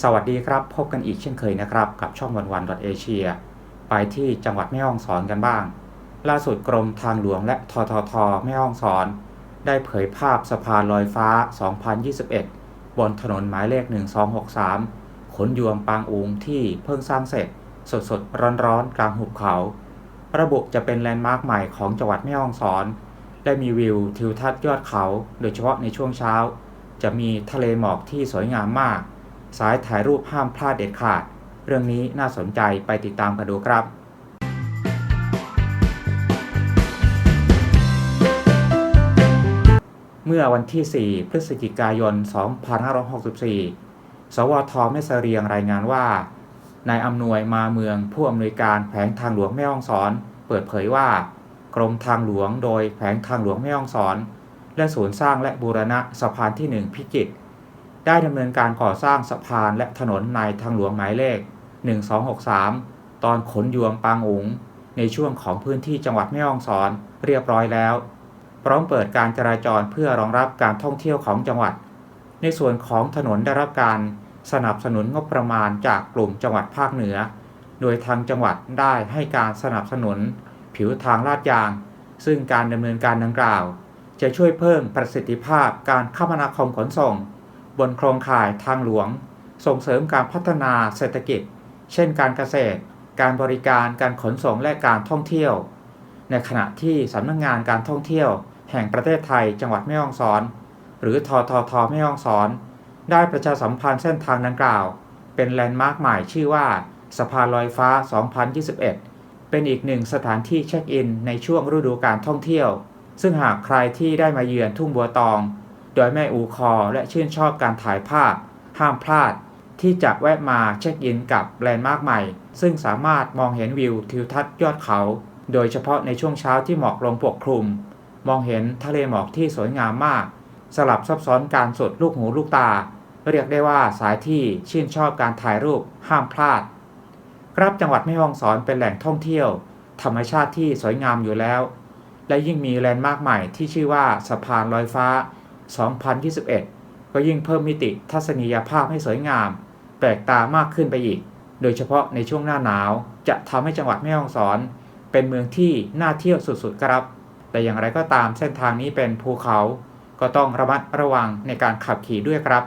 สวัสดีครับ พบกันอีกเช่นเคยนะครับ กับช่องวันวันดอทเอเชียไปที่จังหวัดแม่ฮ่องสอนกันบ้าง ล่าสุดกรมทางหลวงและทททแม่ฮ่องสอน ได้เผยภาพสะพานลอยฟ้า 2021 บนถนนหมายเลข 1263 ขนยวงปางอุงที่เพิ่งสร้างเสร็จ สดสดร้อนร้อนๆ กลางหุบเขา ระบุจะเป็นแลนด์มาร์คใหม่ของจังหวัดแม่ฮ่องสอน ได้มีวิวทิวทัศน์ยอดเขา โดยเฉพาะในช่วงเช้า จะมีทะเลหมอกที่สวยงามมาก สายถ่ายรูปห้ามพลาดเด็ดขาด เรื่องนี้น่าสนใจไปติดตามกันดูครับเมื่อวันที่ 4 พฤศจิกายน 2564 สวทแม่เสเรียงรายงานว่า นายอำนวยมาเมืองผู้อำนวยการแผงทางหลวงแม่ฮ่องสอน เปิดเผยว่า กรมทางหลวงโดยแผงทางหลวงแม่ฮ่องสอน และศูนย์สร้างและบูรณะสะพานที่ 1 พิจิตร ได้ดำเนินการก่อสร้างสะพานและถนนในทางหลวงหมายเลข 1263 ตอนขนยวงปางอุงในช่วงของพื้นที่จังหวัดแม่ฮ่องสอนเรียบร้อยแล้ว พร้อมเปิดการจราจรเพื่อรองรับการท่องเที่ยวของจังหวัด ในส่วนของถนนได้รับการสนับสนุนงบประมาณจากกลุ่มจังหวัดภาคเหนือ โดยทางจังหวัดได้ให้การสนับสนุน ผิวทางลาดยาง ซึ่งการดำเนินการดังกล่าว จะช่วยเพิ่มประสิทธิภาพการคมนาคมขนส่ง บนโครงข่ายทางหลวง ส่งเสริมการพัฒนาเศรษฐกิจ เช่นการเกษตร การบริการการขนส่งและการท่องเที่ยว ในขณะที่สำนักงงานการท่องเที่ยว แห่งประเทศไทยจังหวัดแม่ฮ่องสอน หรือทททแม่ฮ่องสอน ได้ประชาสัมพันธ์เส้นทางดังกล่าว เป็นแลนด์มาร์คใหม่ชื่อว่าสะพานลอยฟ้า 2021 เป็นอีกหนึ่งสถานที่เช็คอินในช่วงฤดูการท่องเที่ยว ซึ่งหากใครที่ได้มาเยือนทุ่งบัวตอง โดยแม่อูคอและชื่นชอบการถ่ายภาพ ห้ามพลาด ที่จะแวะมาเช็คอินกับแลนด์มาร์คใหม่ ซึ่งสามารถมองเห็นวิวทิวทัศน์ยอดเขา โดยเฉพาะในช่วงเช้าที่หมอกลงปกคลุม มองเห็นทะเลหมอกที่สวยงามมาก สลับซับซ้อนการสดลูกหูลูกตา เรียกได้ว่าสายที่ชื่นชอบการถ่ายรูปห้ามพลาด ครับจังหวัดแม่ฮ่องสอนเป็นแหล่งท่องเที่ยว ธรรมชาติที่สวยงามอยู่แล้ว และยิ่งมีแลนด์มาร์คใหม่ที่ชื่อว่าสะพานลอยฟ้า 2021 ก็ยิ่งเพิ่มมิติทัศนียภาพให้สวยงาม แปลกตามากขึ้นไปอีก โดยเฉพาะในช่วงหน้าหนาว จะทำให้จังหวัดแม่ฮ่องสอน เป็นเมืองที่น่าเที่ยวสุดๆครับ แต่อย่างไรก็ตามเส้นทางนี้เป็นภูเขา ก็ต้องระมัดระวังในการขับขี่ด้วยครับ